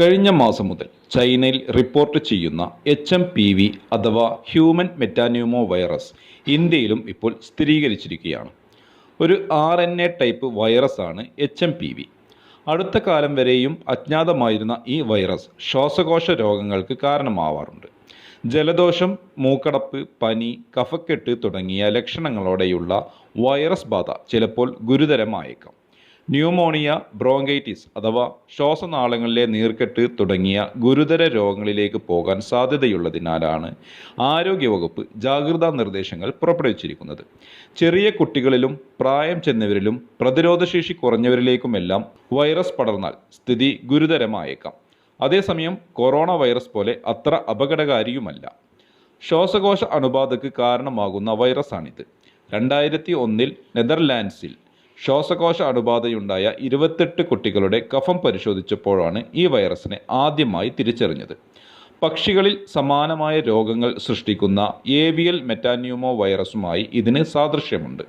കഴിഞ്ഞ മാസം മുതൽ ചൈനയിൽ റിപ്പോർട്ട് ചെയ്യുന്ന എച്ച് എം പി വി അഥവാ ഹ്യൂമൻ മെറ്റാന്യൂമോ വൈറസ് ഇന്ത്യയിലും ഇപ്പോൾ സ്ഥിരീകരിച്ചിരിക്കുകയാണ്. ഒരു ആർ എൻ എ ടൈപ്പ് വൈറസാണ് എച്ച് എം പി വി. അടുത്ത കാലം വരെയും അജ്ഞാതമായിരുന്ന ഈ വൈറസ് ശ്വാസകോശ രോഗങ്ങൾക്ക് കാരണമാവാറുണ്ട്. ജലദോഷം മൂക്കടപ്പ് പനി കഫക്കെട്ട് തുടങ്ങിയ ലക്ഷണങ്ങളോടെയുള്ള വൈറസ് ബാധ ചിലപ്പോൾ ഗുരുതരമായേക്കാം. ന്യൂമോണിയ ബ്രോങ്കൈറ്റിസ് അഥവാ ശ്വാസനാളങ്ങളിലെ നീർക്കെട്ട് തുടങ്ങിയ ഗുരുതര രോഗങ്ങളിലേക്ക് പോകാൻ സാധ്യതയുള്ളതിനാലാണ് ആരോഗ്യവകുപ്പ് ജാഗ്രതാ നിർദ്ദേശങ്ങൾ പുറപ്പെടുവിച്ചിരിക്കുന്നത്. ചെറിയ കുട്ടികളിലും പ്രായം ചെന്നവരിലും പ്രതിരോധശേഷി കുറഞ്ഞവരിലേക്കുമെല്ലാം വൈറസ് പടർന്നാൽ സ്ഥിതി ഗുരുതരമായേക്കാം. അതേസമയം കൊറോണ വൈറസ് പോലെ അത്ര അപകടകാരിയുമല്ല. ശ്വാസകോശ അണുബാധയ്ക്ക് കാരണമാകുന്ന വൈറസാണിത്. രണ്ടായിരത്തി ഒന്നിൽ നെതർലാൻഡ്സിൽ ശ്വാസകോശ അണുബാധയുണ്ടായ ഇരുപത്തെട്ട് കുട്ടികളുടെ കഫം പരിശോധിച്ചപ്പോഴാണ് ഈ വൈറസിനെ ആദ്യമായി തിരിച്ചറിഞ്ഞത്. പക്ഷികളിൽ സമാനമായ രോഗങ്ങൾ സൃഷ്ടിക്കുന്ന ഏവിയൽ മെറ്റാന്യൂമോ വൈറസുമായി ഇതിന് സാദൃശ്യമുണ്ട്.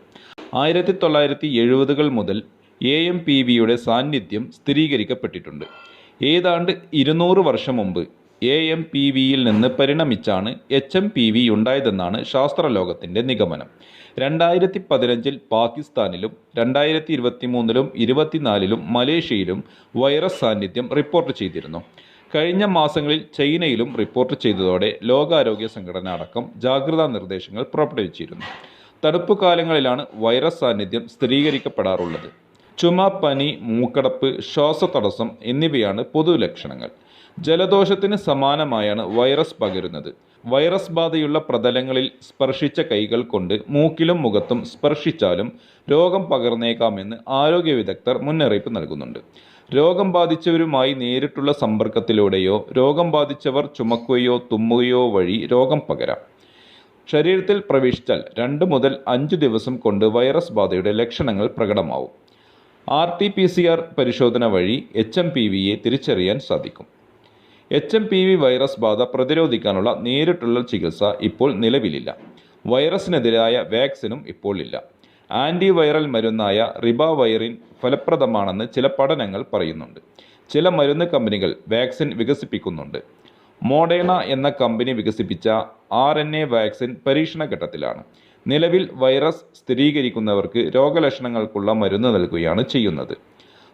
ആയിരത്തി തൊള്ളായിരത്തി എഴുപതുകൾ മുതൽ എ എം പി വിയുടെ സാന്നിധ്യം സ്ഥിരീകരിക്കപ്പെട്ടിട്ടുണ്ട്. ഏതാണ്ട് ഇരുന്നൂറ് വർഷം മുമ്പ് എ എം പി വിയിൽ നിന്ന് പരിണമിച്ചാണ് എച്ച് എം പി വി ഉണ്ടായതെന്നാണ് ശാസ്ത്രലോകത്തിന്റെ നിഗമനം. രണ്ടായിരത്തി പതിനഞ്ചിൽ പാകിസ്ഥാനിലും രണ്ടായിരത്തി ഇരുപത്തി മൂന്നിലും ഇരുപത്തിനാലിലും മലേഷ്യയിലും വൈറസ് സാന്നിധ്യം റിപ്പോർട്ട് ചെയ്തിരുന്നു. കഴിഞ്ഞ മാസങ്ങളിൽ ചൈനയിലും റിപ്പോർട്ട് ചെയ്തതോടെ ലോകാരോഗ്യ സംഘടന അടക്കം ജാഗ്രതാ നിർദ്ദേശങ്ങൾ പുറപ്പെടുവിച്ചിരുന്നു. തണുപ്പ് കാലങ്ങളിലാണ് വൈറസ് സാന്നിധ്യം സ്ഥിരീകരിക്കപ്പെടാറുള്ളത്. ചുമ പനി മൂക്കടപ്പ് ശ്വാസതടസ്സം എന്നിവയാണ് പൊതുലക്ഷണങ്ങൾ. ജലദോഷത്തിന് സമാനമായാണ് വൈറസ് പകരുന്നത്. വൈറസ് ബാധയുള്ള പ്രതലങ്ങളിൽ സ്പർശിച്ച കൈകൾ കൊണ്ട് മൂക്കിലും മുഖത്തും സ്പർശിച്ചാലും രോഗം പകർന്നേക്കാമെന്ന് ആരോഗ്യ വിദഗ്ധർ മുന്നറിയിപ്പ് നൽകുന്നുണ്ട്. രോഗം ബാധിച്ചവരുമായി നേരിട്ടുള്ള സമ്പർക്കത്തിലൂടെയോ രോഗം ബാധിച്ചവർ ചുമക്കുകയോ തുമ്മുകയോ വഴി രോഗം പകരാം. ശരീരത്തിൽ പ്രവേശിച്ചാൽ രണ്ട് മുതൽ അഞ്ച് ദിവസം കൊണ്ട് വൈറസ് ബാധയുടെ ലക്ഷണങ്ങൾ പ്രകടമാവും. R T P C R പരിശോധന വഴി എച്ച് എം പി വിയെ തിരിച്ചറിയാൻ സാധിക്കും. H M P V virus ബാധ പ്രതിരോധിക്കാനുള്ള നേരിട്ടുള്ള ചികിത്സ ഇപ്പോൾ നിലവിലില്ല. വൈറസിനെതിരായ വാക്സിനും ഇപ്പോൾ ഇല്ല. ആന്റിവൈറൽ മരുന്നായ റിബാവൈറിൻ ഫലപ്രദമാണെന്ന് ചില പഠനങ്ങൾ പറയുന്നുണ്ട്. ചില മരുന്ന് കമ്പനികൾ വാക്സിൻ വികസിപ്പിക്കുന്നുണ്ട്. മോഡേണ എന്ന കമ്പനി വികസിപ്പിച്ച ആർ എൻ എ വാക്സിൻ പരീക്ഷണ ഘട്ടത്തിലാണ് നിലവിൽ വൈറസ് സ്ഥിരീകരിക്കുന്നവർക്ക് രോഗലക്ഷണങ്ങൾക്കുള്ള മരുന്ന് നൽകുകയാണ് ചെയ്യുന്നത്.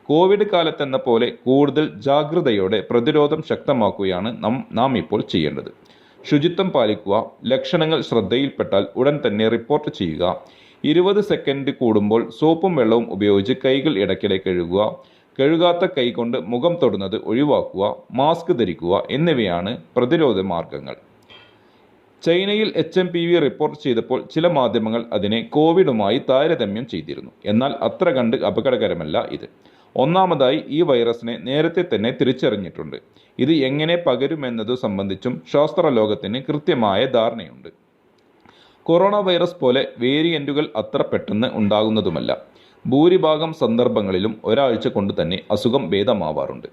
കോവിഡ് കാലത്തെന്ന പോലെ കൂടുതൽ ജാഗ്രതയോടെ പ്രതിരോധം ശക്തമാക്കുകയാണ് നാം നാം ഇപ്പോൾ ചെയ്യേണ്ടത്. ശുചിത്വം പാലിക്കുക ലക്ഷണങ്ങൾ ശ്രദ്ധയിൽപ്പെട്ടാൽ ഉടൻ തന്നെ റിപ്പോർട്ട് ചെയ്യുക. ഇരുപത് സെക്കൻഡ് കൂടുമ്പോൾ സോപ്പും വെള്ളവും ഉപയോഗിച്ച് കൈകൾ ഇടയ്ക്കിടെ കഴുകുക. കഴുകാത്ത കൈകൊണ്ട് മുഖം തൊടുന്നത് ഒഴിവാക്കുക മാസ്ക് ധരിക്കുക എന്നിവയാണ് പ്രതിരോധ മാർഗങ്ങൾ. ചൈനയിൽ H M P V report ചെയ്തപ്പോൾ ചില മാധ്യമങ്ങൾ അതിനെ കോവിഡുമായി താരതമ്യം ചെയ്തിരുന്നു. എന്നാൽ അത്ര കണ്ട് അപകടകരമല്ല ഇത്. ഒന്നാമതായി ഈ വൈറസിനെ നേരത്തെ തന്നെ തിരിച്ചറിഞ്ഞിട്ടുണ്ട്. ഇത് എങ്ങനെ പകരുമെന്നതു സംബന്ധിച്ചും ശാസ്ത്രലോകത്തിന് കൃത്യമായ ധാരണയുണ്ട്. കൊറോണ വൈറസ് പോലെ വേരിയന്റുകൾ അത്ര പെട്ടെന്ന് ഉണ്ടാകുന്നതുമല്ല. ഭൂരിഭാഗം സന്ദർഭങ്ങളിലും ഒരാഴ്ച കൊണ്ട് തന്നെ അസുഖം ഭേദമാവാറുണ്ട്.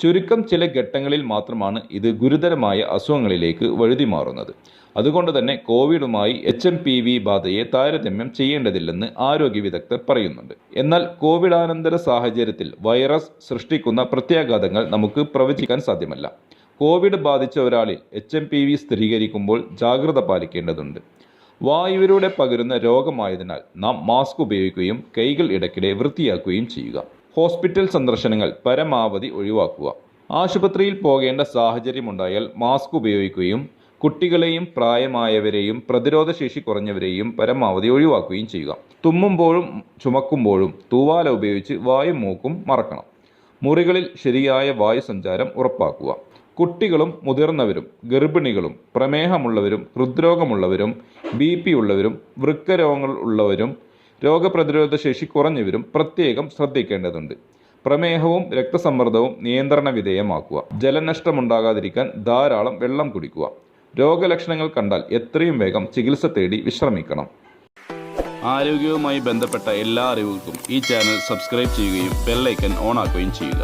ചുരുക്കം ചില ഘട്ടങ്ങളിൽ മാത്രമാണ് ഇത് ഗുരുതരമായ അസുഖങ്ങളിലേക്ക് വഴുതി മാറുന്നത് അതുകൊണ്ട് തന്നെ കോവിഡുമായി എച്ച് എം പി വി ബാധയെ താരതമ്യം ചെയ്യേണ്ടതില്ലെന്ന് ആരോഗ്യ വിദഗ്ധർ പറയുന്നുണ്ട്. എന്നാൽ കോവിഡാനന്തര സാഹചര്യത്തിൽ വൈറസ് സൃഷ്ടിക്കുന്ന പ്രത്യാഘാതങ്ങൾ നമുക്ക് പ്രവചിക്കാൻ സാധ്യമല്ല. കോവിഡ് ബാധിച്ച ഒരാളിൽ എച്ച് എം പി വി സ്ഥിരീകരിക്കുമ്പോൾ ജാഗ്രത പാലിക്കേണ്ടതുണ്ട്. വായുവിലൂടെ പകരുന്ന രോഗമായതിനാൽ നാം മാസ്ക് ഉപയോഗിക്കുകയും കൈകൾ ഇടയ്ക്കിടെ വൃത്തിയാക്കുകയും ചെയ്യുക. ഹോസ്പിറ്റൽ സന്ദർശനങ്ങൾ പരമാവധി ഒഴിവാക്കുക. ആശുപത്രിയിൽ പോകേണ്ട സാഹചര്യമുണ്ടായാൽ മാസ്ക് ഉപയോഗിക്കുകയും കുട്ടികളെയും പ്രായമായവരെയും പ്രതിരോധശേഷി കുറഞ്ഞവരെയും പരമാവധി ഒഴിവാക്കുകയും ചെയ്യുക. തുമ്മുമ്പോഴും ചുമക്കുമ്പോഴും തൂവാല ഉപയോഗിച്ച് വായും മൂക്കും മറക്കണം. മുറികളിൽ ശരിയായ വായു സഞ്ചാരം ഉറപ്പാക്കുക. കുട്ടികളും മുതിർന്നവരും ഗർഭിണികളും പ്രമേഹമുള്ളവരും ഹൃദ്രോഗമുള്ളവരും ബി പി ഉള്ളവരും വൃക്കരോഗങ്ങൾ ഉള്ളവരും രോഗപ്രതിരോധ ശേഷി കുറഞ്ഞവരും പ്രത്യേകം ശ്രദ്ധിക്കേണ്ടതുണ്ട്. പ്രമേഹവും രക്തസമ്മർദ്ദവും നിയന്ത്രണ വിധേയമാക്കുക. ജലനഷ്ടമുണ്ടാകാതിരിക്കാൻ ധാരാളം വെള്ളം കുടിക്കുക. രോഗലക്ഷണങ്ങൾ കണ്ടാൽ എത്രയും വേഗം ചികിത്സ തേടി വിശ്രമിക്കണം. ആരോഗ്യവുമായി ബന്ധപ്പെട്ട എല്ലാ അറിവുകൾക്കും ഈ ചാനൽ സബ്സ്ക്രൈബ് ചെയ്യുകയും ബെല്ലൈക്കൻ ഓൺ ആക്കുകയും ചെയ്യുക.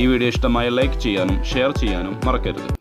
ഈ വീഡിയോ ഇഷ്ടമായ ലൈക്ക് ചെയ്യാനും ഷെയർ ചെയ്യാനും മറക്കരുത്.